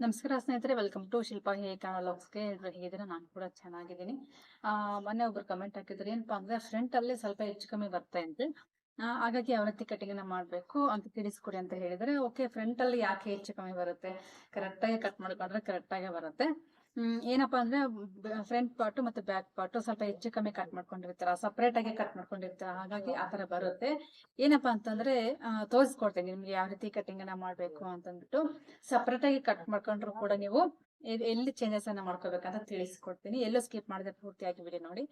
ನಮಸ್ಕಾರ ಸ್ನೇಹಿತರೆ welcome to Shilpa ಹೇ ಕಾಣಲಾಗ್ಸ್ಗೆ ಎಲ್ರು ಹೇಗಿದ್ದೀರಾ? ನಾನು ಕೂಡ ಚೆನ್ನಾಗಿದ್ದೀನಿ. ಮೊನ್ನೆ ಒಬ್ರು ಕಮೆಂಟ್ ಹಾಕಿದ್ರು, ಏನಪ್ಪಾ ಅಂದ್ರೆ ಫ್ರಂಟ್ ಅಲ್ಲೇ ಸ್ವಲ್ಪ ಹೆಚ್ಚು ಕಮ್ಮಿ ಬರ್ತಾ ಇದೆ ಹಾಗಾಗಿ ಯಾವ ಕಟಿಂಗ್ ಮಾಡಬೇಕು ಅಂತ ತಿಳಿಸ್ಕೊಡಿ ಅಂತ ಹೇಳಿದ್ರೆ ಓಕೆ ಫ್ರಂಟ್ ಅಲ್ಲಿ ಯಾಕೆ ಹೆಚ್ಚು ಕಮ್ಮಿ ಬರುತ್ತೆ? ಕರೆಕ್ಟಾಗಿ ಕಟ್ ಮಾಡ್ಕೊಂಡ್ರೆ ಕರೆಕ್ಟ್ ಆಗಿ ಬರುತ್ತೆ. ಏನಪ್ಪಾ ಅಂದ್ರೆ ಫ್ರಂಟ್ ಪಾರ್ಟ್ ಮತ್ತೆ ಬ್ಯಾಕ್ ಪಾರ್ಟ್ ಸ್ವಲ್ಪ ಹೆಚ್ಚು ಕಮ್ಮಿ ಕಟ್ ಮಾಡ್ಕೊಂಡಿರ್ತಾರ. ಸಪರೇಟ್ ಆಗಿ ಕಟ್ ಮಾಡ್ಕೊಂಡಿರ್ತಾರ. ಹಾಗಾಗಿ ಆತರ ತರ ಬರುತ್ತೆ. ಏನಪ್ಪಾ ಅಂತಂದ್ರೆ ತೋರಿಸ್ಕೊಡ್ತೀನಿ ನಿಮ್ಗೆ ಯಾವ ರೀತಿ ಕಟಿಂಗ್ ಅನ್ನ ಮಾಡ್ಬೇಕು ಅಂತಂದ್ಬಿಟ್ಟು. ಸಪರೇಟ್ ಆಗಿ ಕಟ್ ಮಾಡ್ಕೊಂಡ್ರು ಕೂಡ ನೀವು ಎಲ್- ಎಲ್ಲಿ ಚೇಂಜಸ್ ಅನ್ನ ಮಾಡ್ಕೋಬೇಕಂತ ತಿಳಿಸ್ಕೊಡ್ತೀನಿ. ಎಲ್ಲೂ ಸ್ಕಿಪ್ ಮಾಡಿದ್ರೆ ಪೂರ್ತಿಯಾಗಿ ವಿಡಿಯೋ ನೋಡಿ.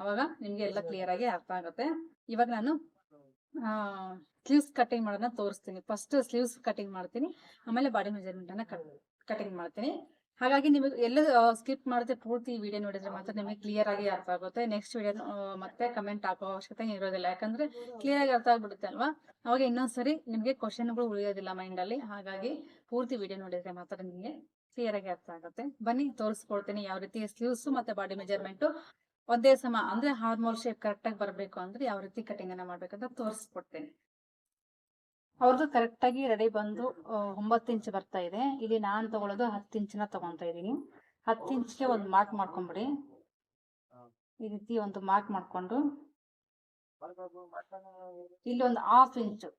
ಅವಾಗ ನಿಮ್ಗೆ ಎಲ್ಲ ಕ್ಲಿಯರ್ ಆಗಿ ಅರ್ಥ ಆಗುತ್ತೆ. ಇವಾಗ ನಾನು ಸ್ಲೀವ್ಸ್ ಕಟಿಂಗ್ ಮಾಡೋದನ್ನ ತೋರಿಸ್ತೀನಿ. ಫಸ್ಟ್ ಸ್ಲೀವ್ಸ್ ಕಟಿಂಗ್ ಮಾಡ್ತೀನಿ. ಆಮೇಲೆ ಬಾಡಿ ಮೆಜರ್ಮೆಂಟ್ ಅನ್ನ ಕಟಿಂಗ್ ಮಾಡ್ತೀನಿ. ಹಾಗಾಗಿ ನಿಮಗೆ ಎಲ್ಲ ಸ್ಕಿಪ್ ಮಾಡದೆ ಪೂರ್ತಿ ವಿಡಿಯೋ ನೋಡಿದ್ರೆ ಮಾತ್ರ ನಿಮಗೆ ಕ್ಲಿಯರ್ ಆಗಿ ಅರ್ಥ ಆಗುತ್ತೆ. ನೆಕ್ಸ್ಟ್ ವಿಡಿಯೋ ಮತ್ತೆ ಕಮೆಂಟ್ ಹಾಕೋ ಅವಶ್ಯಕತೆ ಇರೋದಿಲ್ಲ. ಯಾಕಂದ್ರೆ ಕ್ಲಿಯರ್ ಆಗಿ ಅರ್ಥ ಆಗ್ಬಿಡುತ್ತೆ ಅಲ್ವಾ? ಅವಾಗ ಇನ್ನೊಂದ್ಸರಿ ನಿಮಗೆ ಕ್ವಶನ್ಗಳು ಉಳಿಯೋದಿಲ್ಲ ಮೈಂಡ್ ಅಲ್ಲಿ. ಹಾಗಾಗಿ ಪೂರ್ತಿ ವಿಡಿಯೋ ನೋಡಿದ್ರೆ ಮಾತ್ರ ನಿಮಗೆ ಕ್ಲಿಯರ್ ಆಗಿ ಅರ್ಥ ಆಗುತ್ತೆ. ಬನ್ನಿ, ತೋರಿಸ್ಕೊಡ್ತೀನಿ ಯಾವ ರೀತಿ ಸ್ಲೀವ್ಸ್ ಮತ್ತೆ ಬಾಡಿ ಮೆಜರ್ಮೆಂಟ್ ಒಂದೇ ಸಮ, ಅಂದ್ರೆ ಹಾರ್ಮೋಲ್ ಶೇಪ್ ಕರೆಕ್ಟ್ ಆಗಿ ಬರಬೇಕು ಅಂದ್ರೆ ಯಾವ ರೀತಿ ಕಟಿಂಗ್ ಅನ್ನ ಮಾಡ್ಬೇಕಂತ ತೋರಿಸ್ಕೊಡ್ತೀನಿ. ಅವ್ರದ್ದು ಕರೆಕ್ಟ್ ಆಗಿ ರೆಡಿ ಬಂದು ಒಂಬತ್ತು ಇಂಚ್ ಬರ್ತಾ ಇದೆ. ಇಲ್ಲಿ ನಾನು ತಗೊಳ್ಳೋದು ಹತ್ತು ಇಂಚಿನ ತಗೊತಾ ಇದ್ದೀನಿ. ಹತ್ತು ಇಂಚ್ಗೆ ಒಂದು ಮಾರ್ಕ್ ಮಾಡ್ಕೊಂಬಿಡಿ. ಈ ರೀತಿ ಒಂದು ಮಾರ್ಕ್ ಮಾಡ್ಕೊಂಡು. ಇಲ್ಲಿ ಒಂದು ಹಾಫ್ ಇಂಚು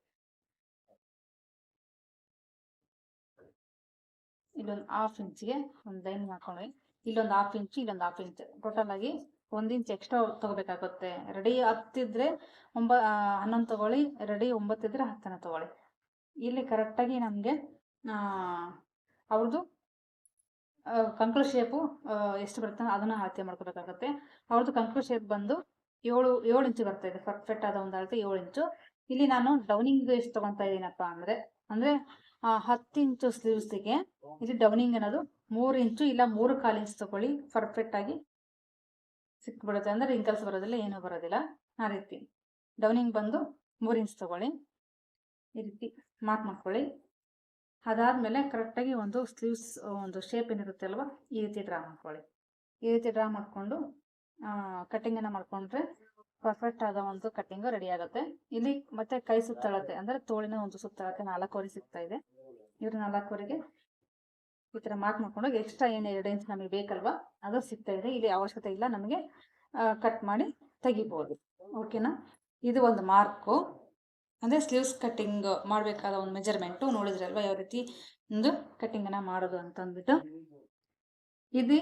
ಇಲ್ಲೊಂದು ಹಾಫ್ ಇಂಚ್ಗೆ ಒಂದು ಲೈನ್ ಮಾಡ್ಕೊಂಡ್ವಿ ಇಲ್ಲೊಂದು ಹಾಫ್ ಇಂಚ್ ಇಲ್ಲೊಂದು ಹಾಫ್ ಇಂಚ್ ಟೋಟಲ್ ಆಗಿ ಒಂದು ಇಂಚ್ ಎಕ್ಸ್ಟ್ರಾ ತಗೋಬೇಕಾಗುತ್ತೆ. ರೆಡಿ ಹತ್ತಿದ್ರೆ ಒಂಬ ಹನ್ನೊಂದು ತಗೊಳ್ಳಿ, ರೆಡಿ ಒಂಬತ್ತಿದ್ರೆ ಹತ್ತನ ತಗೊಳ್ಳಿ. ಇಲ್ಲಿ ಕರೆಕ್ಟಾಗಿ ನಮಗೆ ಅವ್ರದ್ದು ಕಂಕ್ಳು ಶೇಪು ಎಷ್ಟು ಬರುತ್ತೆ ಅದನ್ನು ಅಳತೆ ಮಾಡ್ಕೋಬೇಕಾಗತ್ತೆ. ಅವ್ರದ್ದು ಕಂಕ್ಳು ಶೇಪ್ ಬಂದು ಏಳು ಏಳು ಇಂಚು ಬರ್ತಾ ಇದೆ. ಪರ್ಫೆಕ್ಟ್ ಆದ ಒಂದು ಅಳತೆ ಏಳು ಇಂಚು. ಇಲ್ಲಿ ನಾನು ಡೌನಿಂಗ್ ಎಷ್ಟು ತಗೊಂತಾ ಇದ್ದೀನಪ್ಪ ಅಂದ್ರೆ ಅಂದ್ರೆ ಹತ್ತು ಇಂಚು ಸ್ಲೀವ್ಸಿಗೆ ಇಲ್ಲಿ ಡೌನಿಂಗ್ ಅನ್ನೋದು ಮೂರು ಇಂಚು ಇಲ್ಲ ಮೂರು ಕಾಲು ಇಂಚು ತಗೊಳ್ಳಿ. ಪರ್ಫೆಕ್ಟ್ ಆಗಿ ಸಿಕ್ಬಿಡುತ್ತೆ ಅಂದ್ರೆ ರಿಂಕಲ್ಸ್ ಬರೋದಿಲ್ಲ, ಏನೂ ಬರೋದಿಲ್ಲ. ಆ ರೀತಿ. ಡೌನಿಂಗ್ ಬಂದು ಮೂರು ಇಂಚ್ ತಗೊಳ್ಳಿ. ಈ ರೀತಿ ಮಾರ್ಕ್ ಮಾಡ್ಕೊಳ್ಳಿ. ಅದಾದಮೇಲೆ ಕರೆಕ್ಟಾಗಿ ಒಂದು ಸ್ಲೀವ್ಸ್ ಒಂದು ಶೇಪ್ ಏನಿರುತ್ತೆ ಅಲ್ವಾ, ಈ ರೀತಿ ಡ್ರಾ ಮಾಡ್ಕೊಳ್ಳಿ. ಈ ರೀತಿ ಡ್ರಾ ಮಾಡಿಕೊಂಡು ಕಟ್ಟಿಂಗನ್ನು ಮಾಡ್ಕೊಂಡ್ರೆ ಪರ್ಫೆಕ್ಟ್ ಆದ ಒಂದು ಕಟ್ಟಿಂಗು ರೆಡಿ ಆಗುತ್ತೆ. ಇಲ್ಲಿ ಮತ್ತೆ ಕೈ ಸುತ್ತಳತೆ, ಅಂದ್ರೆ ತೋಳಿನ ಒಂದು ಸುತ್ತಳತೆ ನಾಲ್ಕುವರೆ ಸಿಗ್ತಾ ಇದೆ. ಇವ್ರ ನಾಲ್ಕುವರೆಗೆ ಈ ತರ ಮಾರ್ಕ್ ಮಾಡ್ಕೊಂಡೋಗಿ ಎಕ್ಸ್ಟ್ರಾ ಏನು ಎರಡು ಇಂಚ್ ನಮಗೆ ಬೇಕಲ್ವಾ? ಅದು ಸಿಗ್ತಾ ಇದೆ. ಇಲ್ಲಿ ಅವಶ್ಯಕತೆ ಇಲ್ಲ ನಮಗೆ ಕಟ್ ಮಾಡಿ ತೆಗಿಬೋದು. ಓಕೆನಾ ಇದು ಒಂದು ಮಾರ್ಕು ಅಂದರೆ ಸ್ಲೀವ್ಸ್ ಕಟ್ಟಿಂಗ್ ಮಾಡಬೇಕಾದ ಒಂದು ಮೆಜರ್ಮೆಂಟು ನೋಡಿದ್ರಲ್ವಾ? ಯಾವ ರೀತಿ ಒಂದು ಕಟ್ಟಿಂಗನ್ನು ಮಾಡೋದು ಅಂತ ಅಂದ್ಬಿಟ್ಟು ಇದು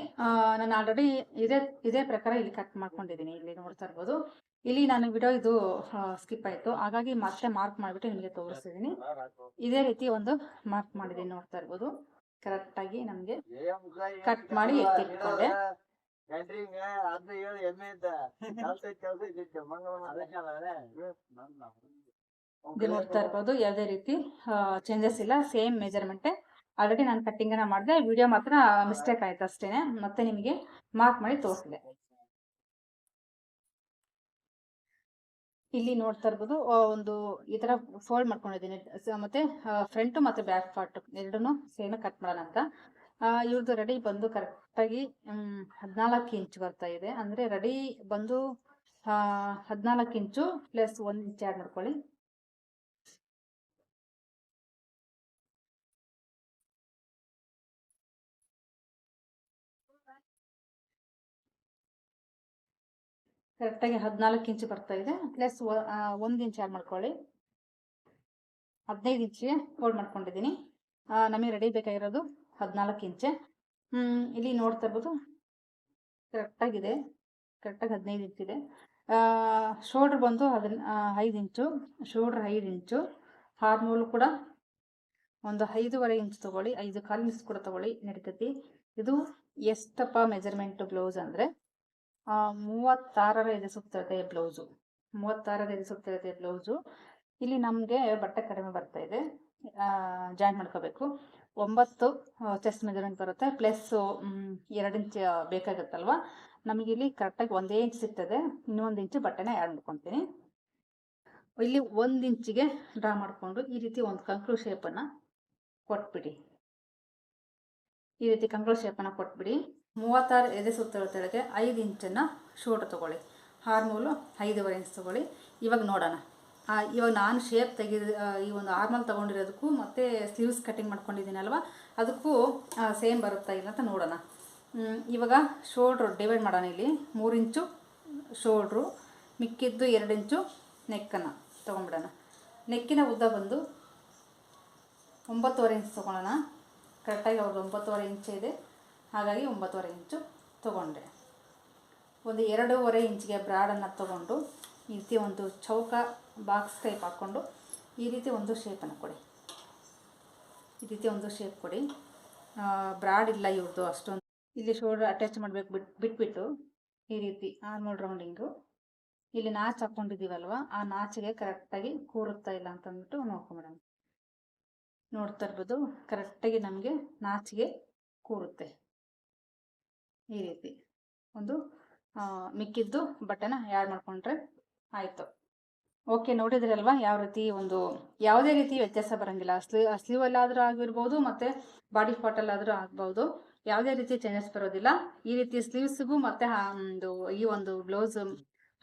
ನಾನು ಆಲ್ರೆಡಿ ಇದೇ ಇದೇ ಪ್ರಕಾರ ಇಲ್ಲಿ ಕಟ್ ಮಾಡ್ಕೊಂಡಿದ್ದೀನಿ. ಇಲ್ಲಿ ನೋಡ್ತಾ ಇರ್ಬೋದು. ಇಲ್ಲಿ ನಾನು ವಿಡಿಯೋ ಇದು ಸ್ಕಿಪ್ ಆಯಿತು. ಹಾಗಾಗಿ ಮತ್ತೆ ಮಾರ್ಕ್ ಮಾಡಿಬಿಟ್ಟು ನಿಮಗೆ ತೋರಿಸ್ತಿದ್ದೀನಿ. ಇದೇ ರೀತಿ ಒಂದು ಮಾರ್ಕ್ ಮಾಡಿದ್ದೀನಿ ನೋಡ್ತಾ ಇರ್ಬೋದು. ಕರೆಕ್ಟಾಗಿ ನಮಗೆ ಕಟ್ ಮಾಡಿ ಎತ್ತಿಟ್ಕೊಂಡೆ. ನೋಡ್ತಾ ಇರ್ಬೋದು ಯಾವುದೇ ರೀತಿ ಚೇಂಜಸ್ ಇಲ್ಲ. ಸೇಮ್ ಮೆಜರ್ಮೆಂಟೇ ಆಲ್ರೆಡಿ ನಾನು ಕಟ್ಟಿಂಗ್ ಮಾಡಿದೆ. ವಿಡಿಯೋ ಮಾತ್ರ ಮಿಸ್ಟೇಕ್ ಆಯ್ತು ಅಷ್ಟೇನೆ. ಮತ್ತೆ ನಿಮಗೆ ಮಾರ್ಕ್ ಮಾಡಿ ತೋರಿಸಿದೆ. ಇಲ್ಲಿ ನೋಡ್ತಾ ಇರ್ಬೋದು ಒಂದು ಈ ತರ ಫೋಲ್ಡ್ ಮಾಡ್ಕೊಂಡಿದ್ದೀನಿ. ಮತ್ತೆ ಫ್ರಂಟ್ ಮತ್ತೆ ಬ್ಯಾಕ್ ಪಾರ್ಟ್ ಎರಡನ್ನೂ ಸೇಮ್ ಕಟ್ ಮಾಡೋಣ ಅಂತ. ಇವ್ರದ್ದು ರೆಡಿ ಬಂದು ಕರೆಕ್ಟಾಗಿ ಹದಿನಾಲ್ಕು ಇಂಚ್ ಬರ್ತಾ ಇದೆ. ಅಂದ್ರೆ ರೆಡಿ ಬಂದು ಹದಿನಾಲ್ಕು ಇಂಚು ಪ್ಲಸ್ ಒಂದು ಇಂಚ್ ಆ್ಯಡ್ ಮಾಡ್ಕೊಳ್ಳಿ. ಕರೆಕ್ಟಾಗಿ ಹದಿನಾಲ್ಕು ಇಂಚು ಬರ್ತಾ ಇದೆ. ಪ್ಲಸ್ ಒಂದು ಇಂಚ್ ಆ್ಯಡ್ ಮಾಡ್ಕೊಳ್ಳಿ. ಹದಿನೈದು ಇಂಚಿಗೆ ಫೋಲ್ಡ್ ಮಾಡ್ಕೊಂಡಿದ್ದೀನಿ. ನಮಗೆ ರೆಡಿ ಬೇಕಾಗಿರೋದು ಹದಿನಾಲ್ಕು ಇಂಚೆ. ಇಲ್ಲಿ ನೋಡ್ತಾ ಇರ್ಬೋದು. ಕರೆಕ್ಟಾಗಿದೆ. ಕರೆಕ್ಟಾಗಿ ಹದಿನೈದು ಇಂಚಿದೆ ಶೋಲ್ಡ್ರ್ ಬಂದು ಹದಿನ ಐದು ಇಂಚು. ಶೋಲ್ಡ್ರ್ ಐದು ಇಂಚು. ಹಾರ್ಮೋಲ್ ಕೂಡ ಒಂದು ಐದೂವರೆ ಇಂಚ್ ತೊಗೊಳ್ಳಿ. ಐದು ಕಾಲು ಇಂಚ್ ಕೂಡ ತೊಗೊಳ್ಳಿ. ನಡೀತೈತಿ. ಇದು ಎಷ್ಟಪ್ಪ ಮೆಜರ್ಮೆಂಟ್ ಬ್ಲೌಸ್ ಅಂದರೆ ಮೂವತ್ತಾರರ ಎದೆ ಸುತ್ತಿರುತ್ತೆ ಬ್ಲೌಸು. ಮೂವತ್ತಾರರ ಎದೆ ಸುತ್ತಿರುತ್ತೆ ಬ್ಲೌಸು. ಇಲ್ಲಿ ನಮಗೆ ಬಟ್ಟೆ ಕಡಿಮೆ ಬರ್ತಾ ಇದೆ. ಜಾಯಿನ್ ಮಾಡ್ಕೋಬೇಕು. ಒಂಬತ್ತು ಚೆಸ್ಟ್ ಮೆಜರ್ಮೆಂಟ್ ಬರುತ್ತೆ. ಪ್ಲಸ್ಸು ಎರಡು ಇಂಚ್ ಬೇಕಾಗುತ್ತಲ್ವ? ನಮಗಿಲ್ಲಿ ಕರೆಕ್ಟಾಗಿ ಒಂದೇ ಇಂಚ್ ಸಿಗ್ತದೆ. ಇನ್ನೊಂದು ಇಂಚು ಬಟ್ಟೆನ ಆ್ಯಡ್ ಮಾಡ್ಕೊತೀನಿ. ಇಲ್ಲಿ ಒಂದು ಇಂಚಿಗೆ ಡ್ರಾ ಮಾಡಿಕೊಂಡು ಈ ರೀತಿ ಒಂದು ಕಂಕ್ಳು ಶೇಪನ್ನು ಕೊಟ್ಬಿಡಿ. ಈ ರೀತಿ ಕಂಕ್ಳು ಶೇಪನ್ನು ಕೊಟ್ಬಿಡಿ. ಮೂವತ್ತಾರು ಎದೆ ಸುತ್ತಳ ತೆಳಗೆ ಐದು ಇಂಚನ್ನು ಶೂಟ್ ತೊಗೊಳ್ಳಿ. ಹಾರ್ಮೂಲು ಐದುವರೆ ಇಂಚ್ ತೊಗೊಳ್ಳಿ. ಇವಾಗ ನೋಡೋಣ. ಇವಾಗ ನಾನು ಶೇಪ್ ತೆಗೆದ ಈ ಒಂದು ಆರ್ಮಲ್ ತೊಗೊಂಡಿರೋದಕ್ಕೂ ಮತ್ತು ಸ್ಲೀವ್ಸ್ ಕಟ್ಟಿಂಗ್ ಮಾಡ್ಕೊಂಡಿದ್ದೀನಲ್ವ, ಅದಕ್ಕೂ ಸೇಮ್ ಬರುತ್ತಾ ಇಲ್ಲ ಅಂತ ನೋಡೋಣ. ಇವಾಗ ಶೋಲ್ಡ್ರು ಡಿವೈಡ್ ಮಾಡೋಣ ಇಲ್ಲಿ. ಮೂರು ಇಂಚು ಶೋಲ್ಡ್ರು, ಮಿಕ್ಕಿದ್ದು ಎರಡು ಇಂಚು ನೆಕ್ಕನ್ನು ತೊಗೊಂಬಿಡೋಣ ನೆಕ್ಕಿನ ಉದ್ದ ಬಂದು ಒಂಬತ್ತುವರೆ ಇಂಚ್ ತೊಗೊಳ್ಳೋಣ. ಕರೆಕ್ಟಾಗಿ ಅವ್ರದ್ದು ಒಂಬತ್ತುವರೆ ಇಂಚ್ ಇದೆ. ಹಾಗಾಗಿ ಒಂಬತ್ತುವರೆ ಇಂಚು ತಗೊಂಡೆ. ಒಂದು ಎರಡೂವರೆ ಇಂಚಿಗೆ ಬ್ರಾಡನ್ನು ತಗೊಂಡು, ಈ ರೀತಿ ಒಂದು ಚೌಕ ಬಾಕ್ಸ್ ಟೈಪ್ ಹಾಕ್ಕೊಂಡು ಈ ರೀತಿ ಒಂದು ಶೇಪನ್ನು ಕೊಡಿ. ಈ ರೀತಿ ಒಂದು ಶೇಪ್ ಕೊಡಿ. ಬ್ರಾಡ್ ಇಲ್ಲ ಇವ್ರದ್ದು ಅಷ್ಟೊಂದು. ಇಲ್ಲಿ ಶೋಲ್ಡರ್ ಅಟ್ಯಾಚ್ ಮಾಡಬೇಕು ಬಿಟ್ಟು ಬಿಟ್ಬಿಟ್ಟು ಈ ರೀತಿ ಆರ್ಮೋಲ್ ರೌಂಡಿಂಗು. ಇಲ್ಲಿ ನಾಚ್ ಹಾಕ್ಕೊಂಡಿದ್ದೀವಲ್ವ, ಆ ನಾಚಿಗೆ ಕರೆಕ್ಟಾಗಿ ಕೂರುತ್ತಾ ಇಲ್ಲ ಅಂತಂದ್ಬಿಟ್ಟು ನೋಡ್ಕೊ ನೋಡ್ಕೊಂಬಿಡೋಣ ನೋಡ್ತಾ ಇರ್ಬೋದು, ಕರೆಕ್ಟಾಗಿ ನಮಗೆ ನಾಚಿಗೆ ಕೂರುತ್ತೆ. ಈ ರೀತಿ. ಒಂದು ಮಿಕ್ಕಿದ್ದು ಬಟ್ಟೆನ ಯಾರು ಮಾಡಿಕೊಂಡ್ರೆ ಆಯಿತು. ಓಕೆ, ನೋಡಿದ್ರಲ್ವಾ? ಯಾವ ರೀತಿ ಒಂದು, ಯಾವುದೇ ರೀತಿ ವ್ಯತ್ಯಾಸ ಬರೋಂಗಿಲ್ಲ. ಸ್ಲೀವ್ ಸ್ಲೀವಲ್ಲಾದರೂ ಆಗಿರ್ಬೋದು ಮತ್ತು ಬಾಡಿ ಫಾಟಲ್ಲಾದರೂ ಆಗ್ಬೋದು. ಯಾವುದೇ ರೀತಿ ಚೇಂಜಸ್ ಬರೋದಿಲ್ಲ. ಈ ರೀತಿ ಸ್ಲೀವ್ಸ್ಗೂ ಮತ್ತು ಒಂದು, ಈ ಒಂದು ಬ್ಲೌಸ್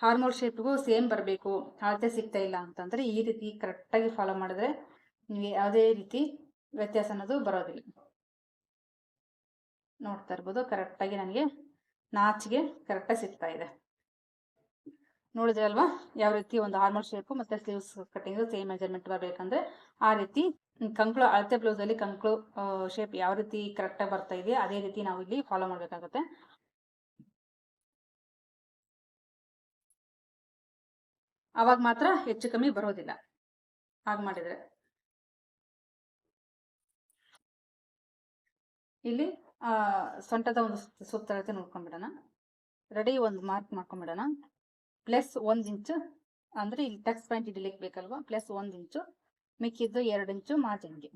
ಹಾರ್ಮೋಲ್ ಶೇಪ್ಗೂ ಸೇಮ್ ಬರಬೇಕು. ಅಳತೆ ಸಿಗ್ತಾ ಇಲ್ಲ ಅಂತಂದರೆ ಈ ರೀತಿ ಕರೆಕ್ಟಾಗಿ ಫಾಲೋ ಮಾಡಿದ್ರೆ ನೀವು ಯಾವುದೇ ರೀತಿ ವ್ಯತ್ಯಾಸ ಅನ್ನೋದು ಬರೋದಿಲ್ಲ. ನೋಡ್ತಾ ಇರ್ಬೋದು. ಕರೆಕ್ಟಾಗಿ ನನಗೆ ನಾಚಿಗೆ ಕರೆಕ್ಟಾಗಿ ಸಿಗ್ತಾ ಇದೆ. ನೋಡಿದ್ರಲ್ವಾ ಯಾವ ರೀತಿ ಒಂದು ಆರ್ಮಲ್ ಶೇಪು ಮತ್ತು ಸ್ಲೀವ್ಸ್ ಕಟ್ಟಿಂಗು ಸೇಮ್ ಮೆಜರ್ಮೆಂಟ್ ಬರಬೇಕಂದ್ರೆ ಆ ರೀತಿ ಕಂಕ್ಳು, ಅಳತೆ ಬ್ಲೌಸಲ್ಲಿ ಕಂಕ್ಳು ಶೇಪ್ ಯಾವ ರೀತಿ ಕರೆಕ್ಟಾಗಿ ಬರ್ತಾ ಇದೆಯಾ ಅದೇ ರೀತಿ ನಾವು ಇಲ್ಲಿ ಫಾಲೋ ಮಾಡಬೇಕಾಗುತ್ತೆ. ಆವಾಗ ಮಾತ್ರ ಹೆಚ್ಚು ಕಮ್ಮಿ ಬರೋದಿಲ್ಲ. ಹಾಗೆ ಮಾಡಿದರೆ. ಇಲ್ಲಿ ಸೊಂಟದ ಒಂದು ಸುತ್ತ- ನೋಡ್ಕೊಂಬಿಡೋಣ. ರೆಡಿ ಒಂದು ಮಾರ್ಕ್ ಮಾಡ್ಕೊಂಬಿಡೋಣ. ಪ್ಲಸ್ ಒಂದು ಇಂಚು, ಅಂದರೆ ಇಲ್ಲಿ ಟಕ್ಸ್ ಪಾಯಿಂಟ್ ಇಡಲಿಕ್ಕೆ ಬೇಕಲ್ವಾ ಪ್ಲಸ್ ಒಂದು ಇಂಚು, ಮಿಕ್ಕಿದ್ದು ಎರಡು ಇಂಚು ಮಾರ್ಜಿನ್ಗೆ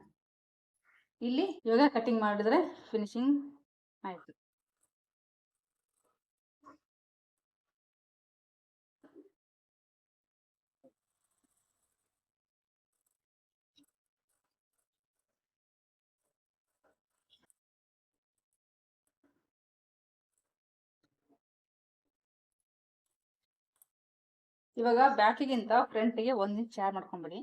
ಇಲ್ಲಿ ಯೋಗ ಕಟ್ಟಿಂಗ್ ಮಾಡಿದ್ರೆ ಫಿನಿಶಿಂಗ್ ಆಯಿತು. ಇವಾಗ ಬ್ಯಾಕಿಗಿಂತ ಫ್ರಂಟಿಗೆ ಒಂದು ಇಂಚ್ ಯಾರು ಮಾಡ್ಕೊಂಬಿಡಿ?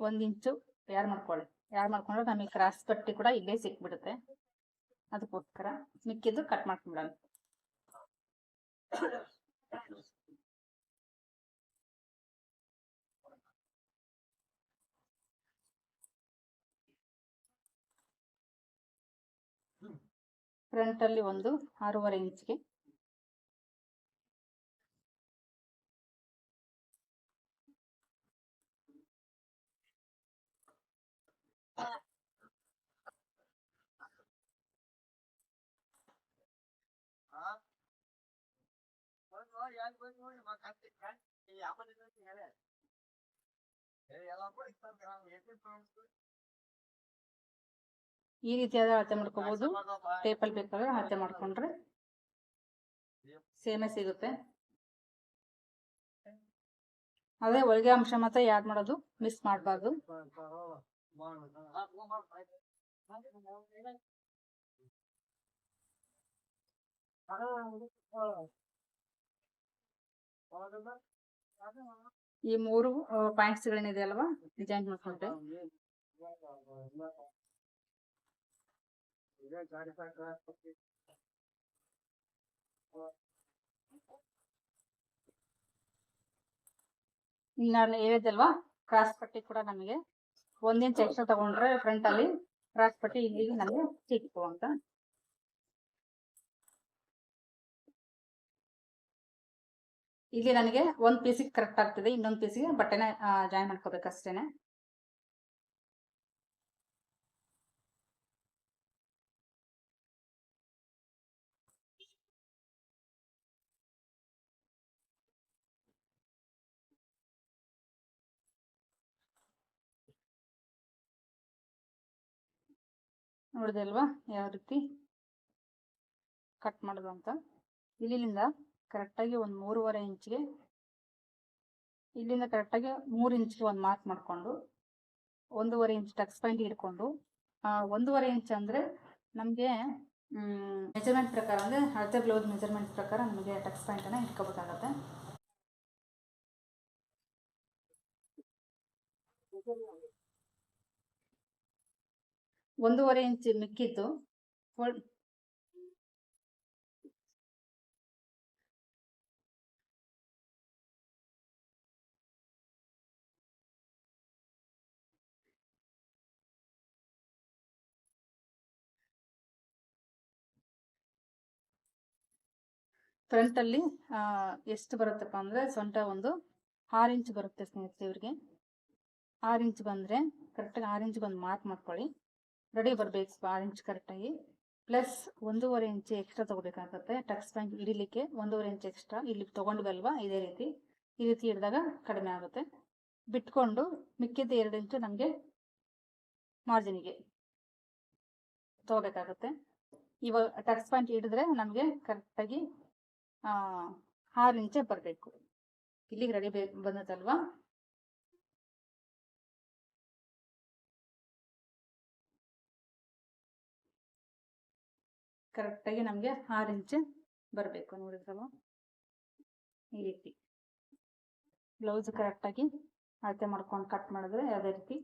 ಒಂದು ಇಂಚು ಯಾರು ಮಾಡ್ಕೊಳ್ಳಿ? ಯಾರು ಮಾಡ್ಕೊಂಡ್ರೆ ನಮಗೆ ಕ್ರಾಸ್ ಪಟ್ಟಿ ಕೂಡ ಇಲ್ಲೇ ಸಿಕ್ಬಿಡುತ್ತೆ. ಅದಕ್ಕೋಸ್ಕರ ಮಿಕ್ಕಿದ್ದು ಕಟ್ ಮಾಡ್ಕೊಂಬಿಡೋಣ. ಫ್ರಂಟಲ್ಲಿ ಒಂದು ಆರೂವರೆ ಇಂಚ್ಗೆ ಈ ರೀತಿಯಾದ ಅಳತೆ ಮಾಡ್ಕೋಬಹುದು ಟೇಪಲ್ ಬೇಕಾದ್ರೆ ಅಳತೆ ಮಾಡ್ಕೊಂಡ್ರೆ ಸೇಮೇ ಸಿಗುತ್ತೆ. ಅದೇ ಒಳಗೆ ಅಂಶ ಮಾತ್ರ ಯಾಡ್ ಮಾಡೋದು? ಮಿಸ್ ಮಾಡಬಾರ್ದು. ಈ ಮೂರು ಪಾಯಿಂಟ್ಸ್ ಗಳೇನಿದೆ ಅಲ್ವಾ? ಡಿಸೈನ್ ಮಾಡ್ಕೊಂಡೆ ನಾನು ಹೇಳಿದಲ್ವಾ ಕ್ರಾಸ್ ಪಟ್ಟಿ ಕೂಡ ನಮಗೆ. ಒಂದಿಂಚ ಎಕ್ಸ್ಟ್ರಾ ತಗೊಂಡ್ರೆ ಫ್ರಂಟ್ ಅಲ್ಲಿ ಕ್ರಾಸ್ ಪಟ್ಟಿ ಇಲ್ಲಿಗೆ ನಮಗೆ ಸಿಕ್ಕು ಅಂತ. ಇಲ್ಲಿ ನನಗೆ ಒಂದು ಪೀಸಿಗೆ ಕರೆಕ್ಟ್ ಆಗ್ತಿದೆ, ಇನ್ನೊಂದು ಪೀಸಿಗೆ ಬಟ್ಟೆನ ಜಾಯಿನ್ ಮಾಡ್ಕೋಬೇಕು ಅಷ್ಟೇನೆ ನೋಡಿದೆ ಅಲ್ವಾ? ಯಾವ ರೀತಿ? ಕಟ್ ಮಾಡೋದು ಅಂತ ಇಲ್ಲಿಂದ ಕರೆಕ್ಟಾಗಿ ಒಂದು ಮೂರುವರೆ ಇಂಚಿಗೆ ಇಲ್ಲಿಂದ ಕರೆಕ್ಟಾಗಿ ಮೂರು ಇಂಚ್ಗೆ ಒಂದು ಮಾರ್ಕ್ ಮಾಡಿಕೊಂಡು, ಒಂದೂವರೆ ಇಂಚ್ ಟಕ್ಸ್ ಪಾಯಿಂಟ್ ಹಿಡ್ಕೊಂಡು ಒಂದೂವರೆ ಇಂಚ್ ಅಂದರೆ ನಮಗೆ ಮೆಜರ್ಮೆಂಟ್ ಪ್ರಕಾರ ಅಂದರೆ ಅಳತೆ ಬ್ಲೌಸ್ ಮೆಜರ್ಮೆಂಟ್ ಪ್ರಕಾರ ನಮಗೆ ಟಕ್ಸ್ ಪಾಯಿಂಟನ್ನು ಇಟ್ಕೋಬೇಕಾಗತ್ತೆ ಒಂದೂವರೆ ಇಂಚ್ ಮಿಕ್ಕಿದ್ದು ಫೋಲ್ಡ್ ಫ್ರಂಟ್ ಅಲ್ಲಿ ಎಷ್ಟು ಬರುತ್ತಪ್ಪ ಅಂದ್ರೆ ಸೊಂಟ ಒಂದು ಆರು ಇಂಚ್ ಬರುತ್ತೆ ಸ್ನೇಹಿತರೆ ಇವ್ರಿಗೆ. ಆರು ಇಂಚ್ ಬಂದ್ರೆ ಕರೆಕ್ಟಾಗಿ ಆರು ಇಂಚ್ ಬಂದು ಮಾರ್ಕ್ ಮಾಡ್ಕೊಳ್ಳಿ. ರೆಡಿ ಬರಬೇಕು ಆರು ಇಂಚ್ ಕರೆಕ್ಟಾಗಿ ಪ್ಲಸ್ ಒಂದೂವರೆ ಇಂಚ್ ಎಕ್ಸ್ಟ್ರಾ ತಗೋಬೇಕಾಗುತ್ತೆ. ಟಕ್ಸ್ ಬ್ಯಾಂಕ್ ಹಿಡಿಲಿಕ್ಕೆ ಒಂದೂವರೆ ಇಂಚ್ ಎಕ್ಸ್ಟ್ರಾ ಇಲ್ಲಿ ತಗೊಂಡ್ವಲ್ವಾ? ಇದೇ ರೀತಿ. ಈ ರೀತಿ ಹಿಡಿದಾಗ ಕಡಿಮೆ ಆಗುತ್ತೆ. ಬಿಟ್ಕೊಂಡು ಮಿಕ್ಕಿದ್ದ ಎರಡು ಇಂಚು ನಮಗೆ ಮಾರ್ಜಿನಿಗೆ ತಗೋಬೇಕಾಗುತ್ತೆ. ಇವಾಗ ಟಕ್ಸ್ ಪಾಯಿಂಟ್ ಹಿಡಿದ್ರೆ ನಮಗೆ ಕರೆಕ್ಟಾಗಿ ಆರು ಇಂಚೆ ಬರಬೇಕು. ಇಲ್ಲಿಗೆ ರೆಡಿ ಬಂದದಲ್ವಾ ಕರೆಕ್ಟಾಗಿ ನಮಗೆ ಆರು ಇಂಚೆ ಬರಬೇಕು ನೋಡಿದ್ರಲ್ವ ಈ ರೀತಿ. ಬ್ಲೌಸ್ ಕರೆಕ್ಟಾಗಿ ಅಳತೆ ಮಾಡ್ಕೊಂಡು ಕಟ್ ಮಾಡಿದ್ರೆ ಯಾವುದೇ ರೀತಿ.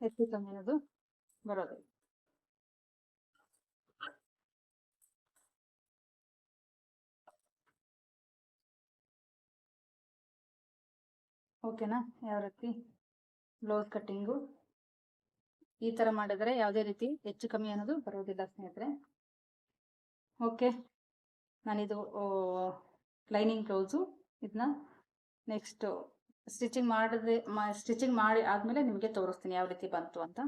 ಹೆಚ್ಚು ಕಮ್ಮಿ ಅನ್ನೋದು ಓಕೆನಾ? ಯಾವ ರೀತಿ? Blouse cutting? ಈ ಥರ ಮಾಡಿದರೆ ಯಾವುದೇ ರೀತಿ ಹೆಚ್ಚು ಕಮ್ಮಿ ಅನ್ನೋದು ಬರೋದಿಲ್ಲ ಸ್ನೇಹಿತರೆ. ಓಕೆ, ನಾನಿದು ಲೈನಿಂಗ್ ಬ್ಲೌಸು. ಇದನ್ನ ನೆಕ್ಸ್ಟು, ಸ್ಟಿಚಿಂಗ್ ಮಾಡಿದ್ರೆ ಸ್ಟಿಚಿಂಗ್ ಮಾಡಿ ಆದಮೇಲೆ ನಿಮಗೆ ತೋರಿಸ್ತೀನಿ ಯಾವ ರೀತಿ ಬಂತು ಅಂತ.